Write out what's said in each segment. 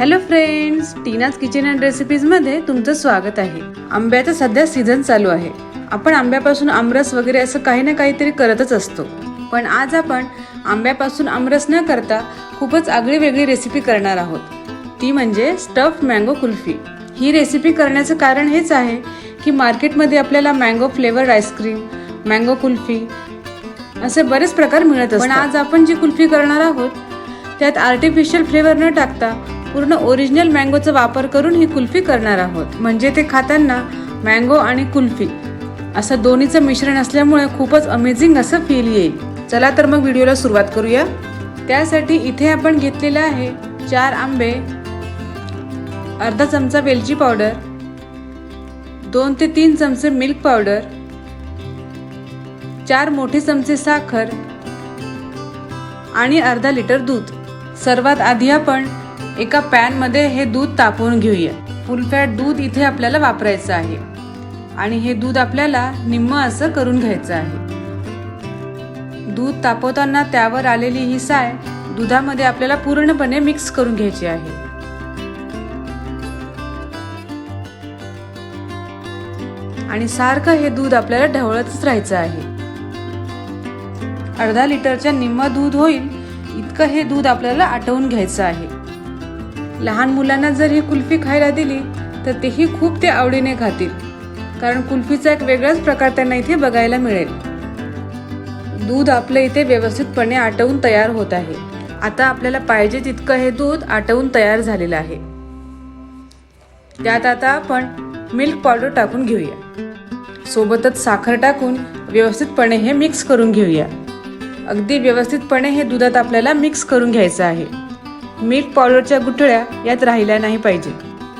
Hello friends Teena's kitchen and रेसिपीजमध्ये तुमचं स्वागत आहे. आंब्याचा सध्या सीझन चालू आहे. आपण आंब्यापासून आमरस वगैरे असं काही ना काहीतरी करतच असतो. पण आज आपण आंब्यापासून आमरस न करता खूपच आगळी वेगळी रेसिपी करणार आहोत. ती म्हणजे स्टफ मँगो कुल्फी. ही रेसिपी करण्याचं कारण हेच आहे की मार्केटमध्ये आपल्याला mango flavoured ice cream mango kulfi असे बरेच प्रकार मिळत असतात. पण आज आपण जी कुल्फी करणार आहोत त्यात आर्टिफिशियल फ्लेवर न टाकता पूर्ण ओरिजिनल मँगोचा वापर करून ही कुल्फी करणार आहोत. म्हणजे ते खाताना मँगो आणि कुल्फी असं दोन्हीचं मिश्रण असल्यामुळे खूपच अमेझिंग असं फील येईल. चला तर मग व्हिडिओला सुरुवात करूया. त्यासाठी इथे आपण घेतलेलं आहे चार आंबे अर्धा चमचा वेलची पावडर दोन ते तीन चमचे मिल्क पावडर चार मोठे चमचे साखर आणि अर्धा लिटर दूध. सर्वात आधी आपण एका पॅनमध्ये हे दूध तापवून घेऊया. फुल फॅट दूध इथे आपल्याला वापरायचं आहे. आणि हे दूध आपल्याला निम्म असं करून घ्यायचं आहे. दूध तापवताना त्यावर आलेली ही साय दुधामध्ये आपल्याला पूर्णपणे मिक्स करून घ्यायची आहे. आणि सारखं हे दूध आपल्याला ढवळतच राहायचं आहे. अर्धा लिटरच्या निम्म दूध होईल इतकं हे दूध आपल्याला आटवून घ्यायचं आहे. लहान मुलांना जर ही कुल्फी खायला दिली तर तेही खूप ते आवडीने खातील. कारण कुल्फीचा एक वेगळाच प्रकार त्यांना इथे बघायला मिळेल. दूध आपलं इथे व्यवस्थितपणे आटवून तयार होत आहे. आता आपल्याला पाहिजे तितकं हे दूध आटवून तयार झालेलं आहे. त्यात आता आपण मिल्क पावडर टाकून घेऊया. सोबतच साखर टाकून व्यवस्थितपणे हे मिक्स करून घेऊया. अगदी व्यवस्थितपणे हे दुधात आपल्याला मिक्स करून घ्यायचं आहे. मिल्क पावडरच्या गुठळ्या यात राहिल्या नाही पाहिजे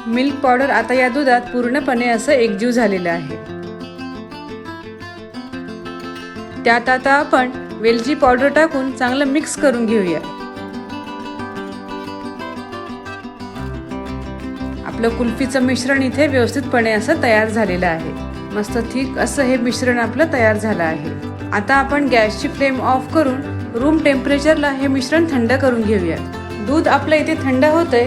मिल्क पावडर आता या दुधात पूर्णपणे असं एकजीव झालेलं आहे. त्यात आता आपण वेलची पावडर टाकून चांगलं मिक्स करून घेऊया. आपलं कुल्फीचं मिश्रण इथे व्यवस्थितपणे असं तयार झालेलं आहे. मस्त थिक असं हे मिश्रण आपलं तयार झालं आहे. आता आपण गॅसची फ्लेम ऑफ करून रूम टेम्परेचरला हे मिश्रण थंड करून घेऊया दूध आपलं इथे थंड होतंय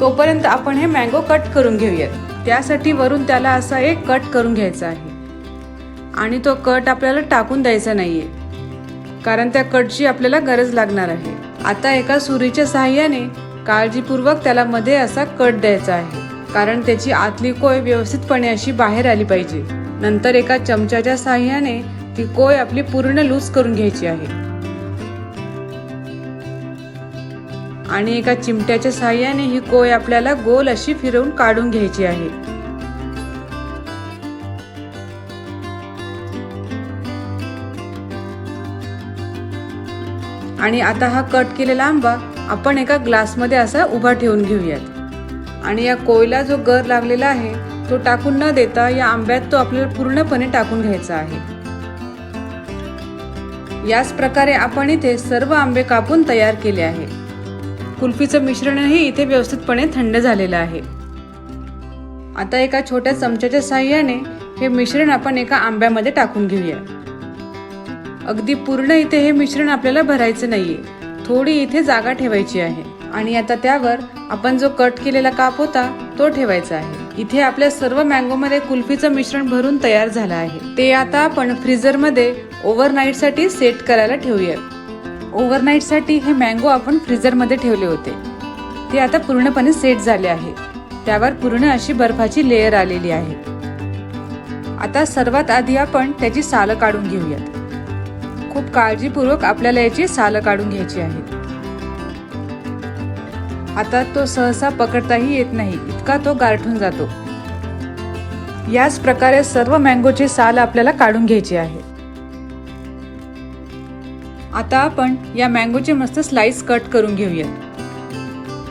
तोपर्यंत आपण हे मँगो कट करून घेऊयात. त्यासाठी वरून त्याला असा एक कट करून घ्यायचा आहे. आणि तो कट आपल्याला टाकून द्यायचा नाही आहे कारण त्या कटची आपल्याला गरज लागणार आहे. आता एका सुरीच्या सहाय्याने काळजीपूर्वक त्याला मध्ये असा कट द्यायचा आहे. कारण त्याची आतली कोय व्यवस्थितपणे अशी बाहेर आली पाहिजे. नंतर एका चमच्याच्या सहाय्याने ती कोय आपली पूर्ण लूज करून घ्यायची आहे. आणि एका चिमट्याच्या सहाय्याने ही कोय आपल्याला गोल अशी फिरवून काढून घ्यायची आहे. आणि आता हा कट केलेला आंबा आपण एका ग्लासमध्ये असा उभा ठेवून घेऊयात. आणि या कोयला जो गर लागलेला आहे तो टाकून न देता या आंब्यात तो आपल्याला पूर्णपणे टाकून घ्यायचा आहे. याच प्रकारे आपण इथे सर्व आंबे कापून तयार केले आहे कुल्फीचं मिश्रणही इथे व्यवस्थितपणे थंड झालेलं आहे. आता एका छोट्या चमच्याच्या साह्याने हे मिश्रण आपण एका आंब्यामध्ये टाकून घेऊया. अगदी पूर्ण इथे हे मिश्रण आपल्याला भरायचं नाहीये. थोडी इथे जागा ठेवायची आहे आणि आता त्यावर आपण जो कट केलेला काप होता तो ठेवायचा आहे. इथे आपल्या सर्व मँगोमध्ये कुल्फीचं मिश्रण भरून तयार झालं आहे. ते आता आपण फ्रीजरमध्ये ओव्हरनाईटसाठी सेट करायला ठेवूयात. ओव्हरनाईटसाठी हे मँगो आपण फ्रीजरमध्ये ठेवले होते. ते आता पूर्णपणे सेट झाले आहे. त्यावर पूर्ण अशी बर्फाची लेअर आलेली आहे. आता सर्वात आधी आपण त्याची सालं काढून घेऊयात. खूप काळजीपूर्वक आपल्याला याची सालं काढून घ्यायची आहेत आता तो सहसा पकडताही येत नाही इतका तो गारठून जातो. याच प्रकारे सर्व मँगोची साल आपल्याला काढून घ्यायची आहे. आता आपण या मँगोचे मस्त स्लाइस कट करून घेऊयात.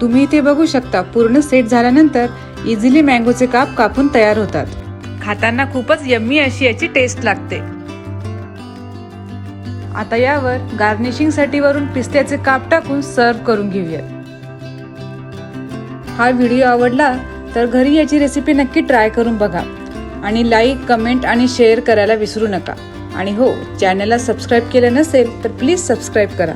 तुम्ही इथे बघू शकता पूर्ण सेट झाल्यानंतर इझिली मँगोचे काप कापून तयार होतात. खाताना खूपच यम्मी अशी याची टेस्ट लागते. आता यावर गार्निशिंगसाठी वरून पिस्त्याचे काप टाकून सर्व करून घेऊयात. हा व्हिडिओ आवडला तर घरी याची रेसिपी नक्की ट्राय करून बघा. आणि लाईक कमेंट आणि शेअर करायला विसरू नका. आणि हो चॅनलला सबस्क्राईब केलं नसेल तर प्लीज सबस्क्राईब करा.